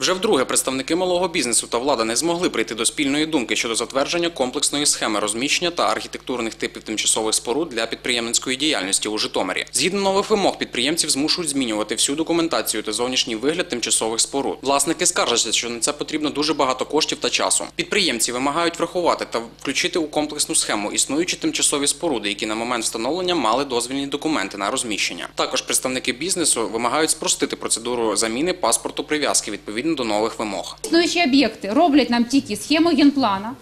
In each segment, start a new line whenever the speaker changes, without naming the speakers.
Вже вдруге представники малого бізнесу та влада не змогли прийти до спільної думки щодо затвердження комплексної схеми розміщення та архітектурних типів тимчасових споруд для підприємницької діяльності у Житомирі. Згідно нових вимог, підприємців змушують змінювати всю документацію та зовнішній вигляд тимчасових споруд. Власники скаржаться, що на це потрібно дуже багато коштів та часу. Підприємці вимагають врахувати та включити у комплексну схему існуючі тимчасові споруди, які на момент встановлення мали дозвільні документи на розміщення. Також представники бізнесу вимагають спростити процедуру заміни паспорту прив'язки відповідно до нових вимог.
Існуючі об'єкти роблять нам тільки схему генплана,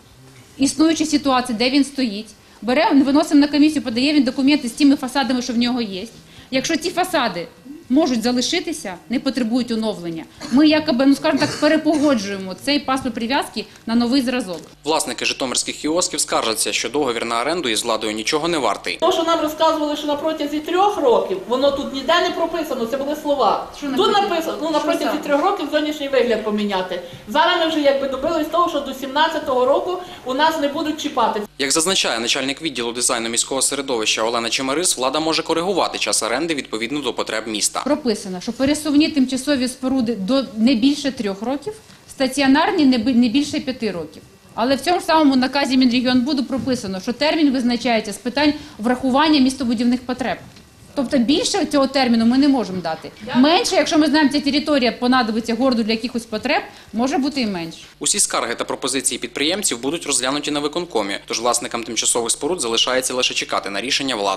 існуючі ситуації, де він стоїть. Беремо, виносимо на комісію, подає він документи з тими фасадами, що в нього є. Якщо ці фасади можуть залишитися, не потребують оновлення, ми якоби, ну скажімо так, перепогоджуємо цей паспорт прив'язки на новий зразок.
Власники житомирських кіосків скаржаться, що договір на оренду із владою нічого не вартий.
То, що нам розказували, що на протязі трьох років, воно тут ніде не прописано, це були слова.
Що
тут
написано?
написано, ну на протязі трьох років зовнішній вигляд поміняти. Зараз ми вже якби добились того, що до 17-го року у нас не будуть чіпати.
Як зазначає начальник відділу дизайну міського середовища Олена Чемерис, влада може коригувати час оренди відповідно до потреб міста.
Прописано, що пересувні тимчасові споруди до не більше трьох років, стаціонарні не бі- не більше п'яти років. Але в цьому самому наказі Мінрегіонбуду прописано, що термін визначається з питань врахування містобудівних потреб. Тобто більше цього терміну ми не можемо дати. Менше, якщо ми знаємо, ця територія понадобиться городу для якихось потреб, може бути і менше.
Усі скарги та пропозиції підприємців будуть розглянуті на виконкомі, тож власникам тимчасових споруд залишається лише чекати на рішення влади.